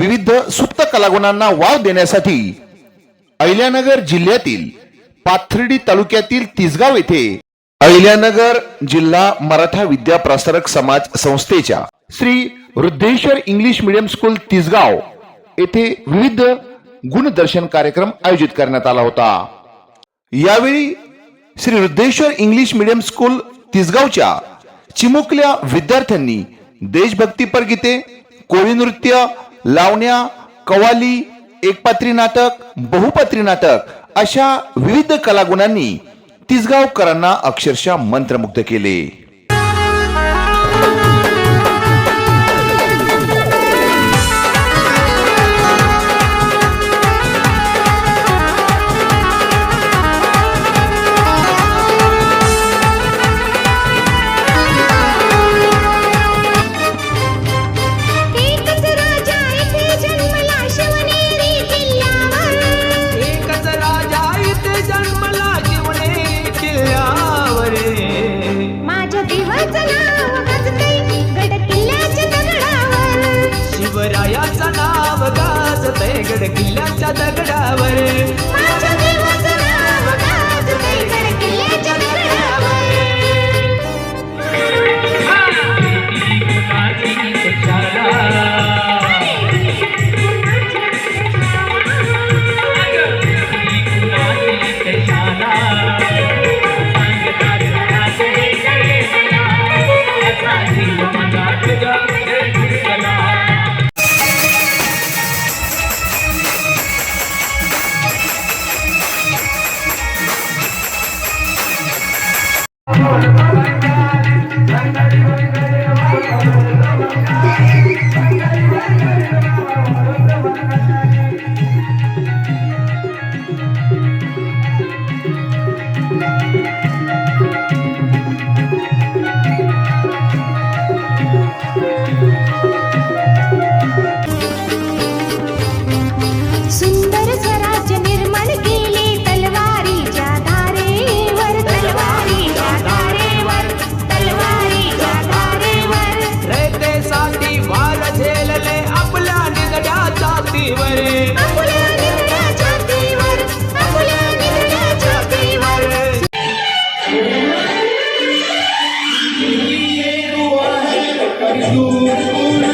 विविध सुप्त कलागुणांना वाव देण्यासाठी अहिल्यानगर जिल्ह्यातील पाथर्डी तालुक्यातील तिसगाव येथे अहिल्यानगर जिल्हा मराठा विद्या प्रसारक समाज संस्थेच्या Shri Vriddheshwar English medium school Tisgaon येथे विविध गुणदर्शन कार्यक्रम आयोजित करण्यात आला होता. यावेळी Shri Vriddheshwar English medium school तिसगावच्या चिमुकल्या विद्यार्थ्यांनी देशभक्तीपर गीते कोळी नृत्य लावण्या कवाली एकपात्री नाटक बहुपात्री नाटक अशा विविध कलागुणांनी तिसगावकरांना अक्षरशः मंत्रमुग्ध केले. गाजतय किल्ल्याच्या दगडावर. सुंदर Cristo,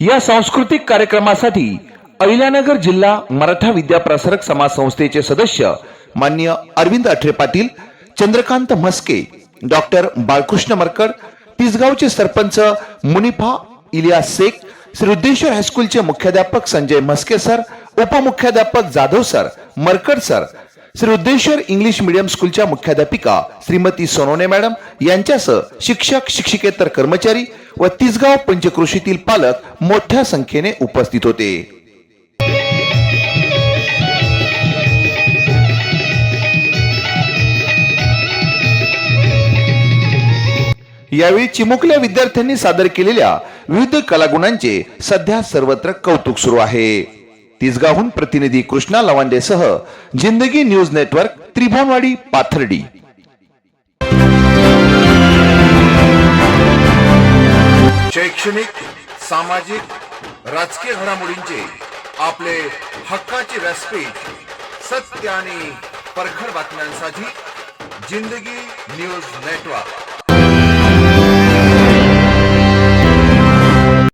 या सांस्कृतिक कार्यक्रमासाठी अहिल्यानगर जिल्हा मराठा विद्या प्रसारक समाज संस्थेचे सदस्य मान्य अरविंद अठरे पाटील चंद्रकांत म्हस्के डॉक्टर बाळकृष्ण मरकर तिसगावचे सरपंच मुनिफा इलियास शेख श्रीरुद्देश्वर हायस्कूलचे मुख्याध्यापक Sanjay Mhaske sir उपमुख्याध्यापक Jadhav sir Markar sir Shri Uddeshwar English medium स्कूलच्या मुख्याध्यापिका श्रीमती सोनोने मॅडम यांच्यासह शिक्षक शिक्षिकेतर कर्मचारी व तिसगाव पंचकृषीतील पालक मोठ्या संख्येने उपस्थित होते. यावेळी चिमुकल्या विद्यार्थ्यांनी सादर केलेल्या विविध कलागुणांचे सध्या सर्वत्र कौतुक सुरू आहे. तिसगाहून प्रतिनिधी कृष्णा लवांडेसह जिंदगी न्यूज नेटवर्क त्रिभुवनवाडी पाथर्डी. शैक्षणिक सामाजिक राजकीय घडामोडींचे आपले हक्काचे व्यासपीठ सत्य आणि परखड बातम्यांसाठी जिंदगी न्यूज नेटवर्क.